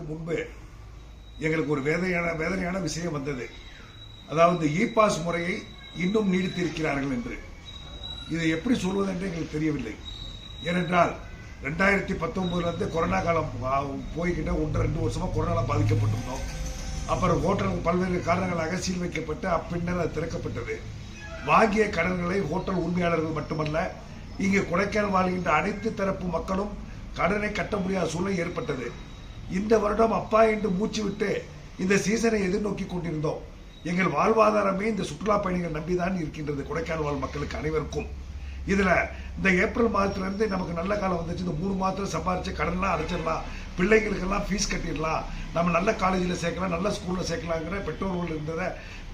நாட்களுக்கு முன்பு எங்களுக்கு ஒரு வேதனையான வேதனையான விஷயம் வந்தது. அதாவது இ பாஸ் முறையை இன்னும் நீடித்திருக்கிறார்கள் என்று. இதை எப்படி சொல்வது என்று எங்களுக்கு தெரியவில்லை. ஏனென்றால் ரெண்டாயிரத்தி பத்தொன்பதுலேருந்து கொரோனா காலம் போய்கிட்ட ஒன்று ரெண்டு வருஷமாக கொரோனாவில் பாதிக்கப்பட்டிருந்தோம். அப்புறம் ஹோட்டல் பல்வேறு காரணங்களாக சீல் வைக்கப்பட்டு அப்பின்னர் அது திறக்கப்பட்டது. வாங்கிய கடன்களை ஹோட்டல் உரிமையாளர்கள் மட்டுமல்ல இங்கே கொடைக்கானல் வாழ்கின்ற அனைத்து தரப்பு மக்களும் கடனை கட்ட முடியாத சூழ்நிலை ஏற்பட்டது. இந்த வருடம் அப்பா என்று மூச்சு விட்டு இந்த சீசனை எதிர்நோக்கி கொண்டிருந்தோம். எங்கள் வாழ்வாதாரமே இந்த சுற்றுலா பயணிகள் நம்பிதான் இருக்கின்றது. கொடைக்கானல் வாழ் மக்களுக்கு அனைவருக்கும். இதுல இந்த ஏப்ரல் மாதத்துலேருந்து நமக்கு நல்ல காலம் வந்துச்சு. இந்த மூணு மாதத்துல சம்பாரிச்சு கடன்லாம் அடைச்சிடலாம். பிள்ளைங்களுக்கெல்லாம் ஃபீஸ் கட்டிடலாம். நம்ம நல்ல காலேஜில் சேர்க்கலாம் நல்ல ஸ்கூல்ல சேர்க்கலாங்கிற பெற்றோர்கள் இருந்ததை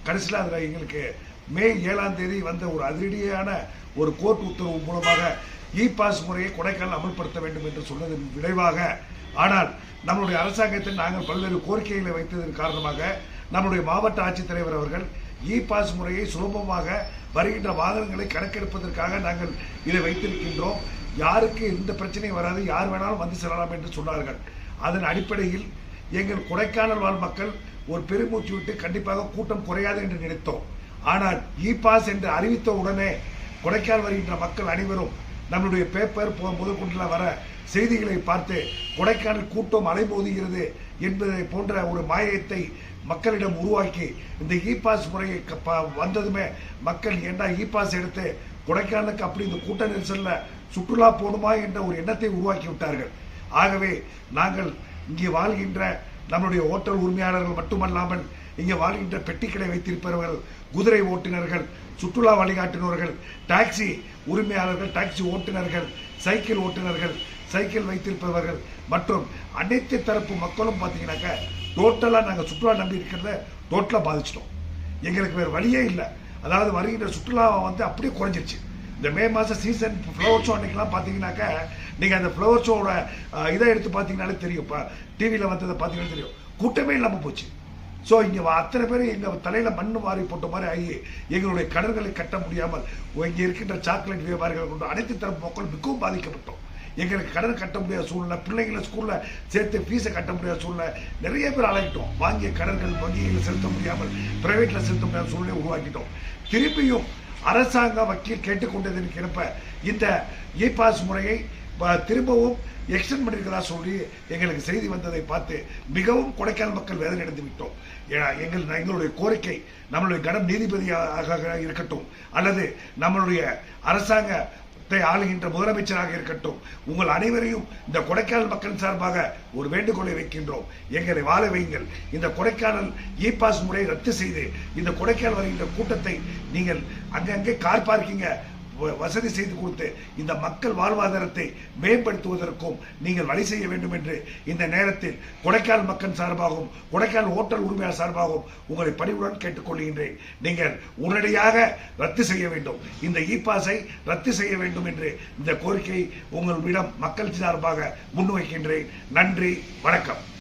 கடைசியில் அதில் எங்களுக்கு மே ஏழாம் தேதி வந்த ஒரு அதிரடியான ஒரு கோர்ட் உத்தரவு மூலமாக இ பாஸ் முறையை கொடைக்கானல் அமல்படுத்த வேண்டும் என்று சொன்னதன் விளைவாக ஆனால் நம்மளுடைய அரசாங்கத்தில் நாங்கள் பல்வேறு கோரிக்கைகளை வைத்ததன் காரணமாக நம்முடைய மாவட்ட ஆட்சித்தலைவர் அவர்கள் இ பாஸ் முறையை சுலபமாக வருகின்ற வாகனங்களை கணக்கெடுப்பதற்காக நாங்கள் இதை வைத்திருக்கின்றோம். யாருக்கு எந்த பிரச்சனையும் வராது யார் வேணாலும் வந்து செல்லலாம் என்று சொன்னார்கள். அதன் அடிப்படையில் எங்கள் கொடைக்கானல் வாழ் மக்கள் ஒரு பெருமூச்சு விட்டு கண்டிப்பாக கூட்டம் குறையாது என்று நினைத்தோம். ஆனால் இ பாஸ் என்று அறிவித்த உடனே கொடைக்கால் வருகின்ற மக்கள் அனைவரும் நம்மளுடைய பேப்பர் போ- முதற்கொண்டுல வர செய்திகளை பார்த்து கொடைக்கானல் கூட்டம் அலைமோதுகிறது என்பதை போன்ற ஒரு மாயத்தை மக்களிடம் உருவாக்கி இந்த இ பாஸ் முறையை க- ப- வந்ததுமே மக்கள் ஏண்டா இ பாஸ் எடுத்து கொடைக்கானலுக்கு அப்படி இந்த கூட்ட நெரிசலில் சுற்றுலா போகணுமா என்ற ஒரு எண்ணத்தை உருவாக்கி விட்டார்கள். ஆகவே நாங்கள் இங்கே வாழ்கின்ற நம்முடைய ஓட்டல் உரிமையாளர்கள் மட்டுமல்லாமல் இங்கே வாழ்கின்ற பெட்டிக்கடை வைத்திருப்பவர்கள் குதிரை ஓட்டுநர்கள் சுற்றுலா வழிகாட்டுநர்கள் டாக்ஸி உரிமையாளர்கள் டாக்ஸி ஓட்டுநர்கள் சைக்கிள் ஓட்டுநர்கள் சைக்கிள் வைத்திருப்பவர்கள் மற்றும் அனைத்து தரப்பு மக்களும் பார்த்தீங்கன்னாக்கா டோட்டலாக நாங்கள் சுற்றுலா நம்பி இருக்கிறத டோட்டலாக பாதிச்சிட்டோம். எங்களுக்கு வேறு வழியே இல்லை. அதாவது வருகின்ற சுற்றுலாவை வந்து அப்படியே குறைஞ்சிருச்சு. இந்த மே மாதம் சீசன் ஃப்ளவர் ஷோ அன்றைக்கெலாம் பார்த்தீங்கன்னாக்கா நீங்கள் அந்த ஃப்ளவர் ஷோவோட இதை எடுத்து பார்த்தீங்கனாலே தெரியும். இப்போ டிவியில் வந்ததை பார்த்தீங்கன்னா தெரியும். கூட்டமே இல்லாமல் போச்சு. ஸோ இங்கே அத்தனை பேர் எங்கள் தலையில் மண்ணு மாறி போட்ட மாதிரி ஆகி எங்களுடைய கடன்களை கட்ட முடியாமல் இங்கே இருக்கின்ற சாக்லேட் வியாபாரிகள் கொண்டு அனைத்து தரப்பு மக்கள் மிகவும் பாதிக்கப்பட்டோம். எங்களுக்கு கடன் கட்ட முடியாத சூழ்நிலை பிள்ளைங்களை ஸ்கூலில் சேர்த்து ஃபீஸை கட்ட முடியாத சூழ்நிலை. நிறைய பேர் அழைக்கிட்டோம் வாங்கிய கடன்கள் வங்கியில் செலுத்த முடியாமல் பிரைவேட்டில் செலுத்த முடியாத சூழ்நிலை உருவாக்கிட்டோம். திருப்பியும் அரசாங்க வக்கீல் கேட்டுக்கொண்டதற்கு கிடப்ப இந்த இ பாஸ் முறையை திரும்பவும் எக்ஸ்டன் பண்ணியிருக்கிறதா சொல்லி எங்களுக்கு செய்தி வந்ததை பார்த்து மிகவும் கொடைக்கானல் மக்கள் வேதனை அடைந்து விட்டோம். ஏன்னா, எங்கள் எங்களுடைய கோரிக்கை நம்மளுடைய கடன் நீதிபதியாக இருக்கட்டும் அல்லது நம்மளுடைய அரசாங்க ஆளுகின்ற முதலமைச்சராக இருக்கட்டும். உங்கள் அனைவரையும் இந்த கொடைக்கானல் மக்கள் சார்பாக ஒரு வேண்டுகோளை வைக்கின்றோம். எங்களை வாழ வையுங்கள் இந்த கொடைக்கானல் இ பாஸ் முறையை ரத்து செய்து இந்த கொடைக்கானல் வருகின்ற கூட்டத்தை நீங்கள் அங்கங்கே கார் பார்க்கிங்க வசதி செய்து கொடுத்து இந்த மக்கள் வாழ்வாதாரத்தை மேம்படுத்துவதற்கும் நீங்கள் வழி செய்ய வேண்டும் என்று இந்த நேரத்தில் கொடைக்கானல் மக்கள் சார்பாகவும் கொடைக்கானல் ஓட்டல் உரிமையாளர் சார்பாகவும் உங்களை பணிவுடன் கேட்டுக்கொள்கின்றேன் நீங்கள் உடனடியாக ரத்து செய்ய வேண்டும். இந்த இ பாஸை ரத்து செய்ய வேண்டும் என்று இந்த கோரிக்கையை உங்களிடம் மக்கள் சார்பாக முன்வைக்கின்றேன். நன்றி வணக்கம்.